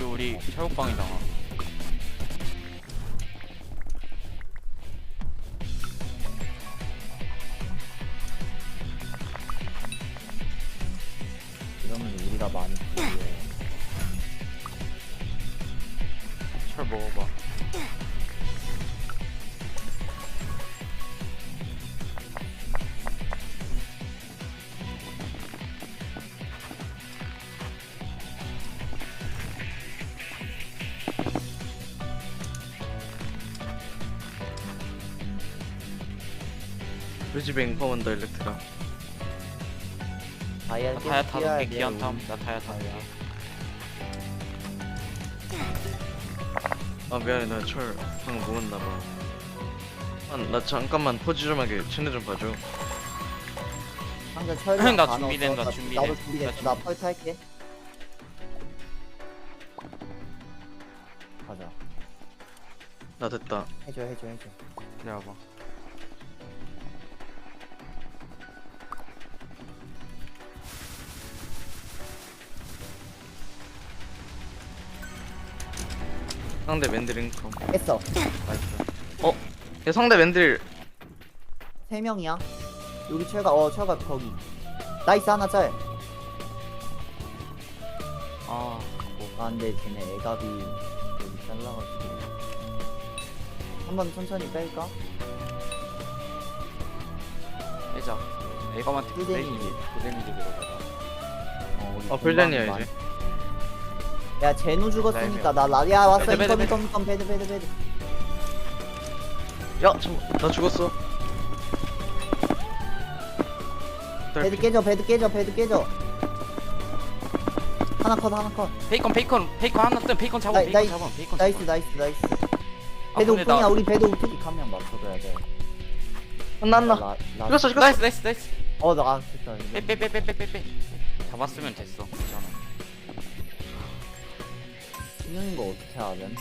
우리 체육방이잖아. 이러면 우리가 많이 필요해. 철 먹어봐. 우리 집에 인컴 온다 일렉트라 다이아 나 다이아 다섯 개 기한 탐. 나 다이아 다섯 개. 아 미안해 나철 방금 먹었나봐 아, 나 잠깐만 포즈 좀 하게 친해 좀 봐줘 상대 철. 나 준비된다, 준비돼. 나도 준비됐어. 나나 펄트 할게. 가자. 나 됐다 해줘 해줘 해줘. 기다려봐. 상대 맨들 인컴 했어. 어? 얘 상대 맨들 세 명이야. 여기 철가 어 철가 거기. 나이스 하나 짤. 아, 뭐. 아 근데 쟤네 애갑이 여기 잘라가지고. 한번 천천히 뺄까? 빼자. 에거만 특 풀데미지. 데미지. 풀데미지 들어가자. 어, 우리 어 많- 야 제노 죽었으니까 네나 라디아 왔어 배드, 이컴 배드, 배드 배드 배드. 야 잠깐 나 죽었어 배드 깨져 배드 깨져 배드 깨져. 하나 컷 하나 컷. 페이컨, 페이컨, 페이컨 하나 뜬. 페이컨 잡아, 나이- 페이컨 나이- 잡아, 페이컨 나이스 잡아. 나이스 나이스. 아, 배드 근데 오픈이야 나- 우리 배드 오픈 한명 맞춰줘야 돼. 혼났나? 라- 라- 죽었어 죽었어 나이스, 나이스, 나이스. 어, 나, 아, 됐다. 이거. 빼, 빼, 빼, 빼, 빼, 빼, 빼. 잡았으면 됐어. 괜찮아. 신영인 거 어떻게 하면?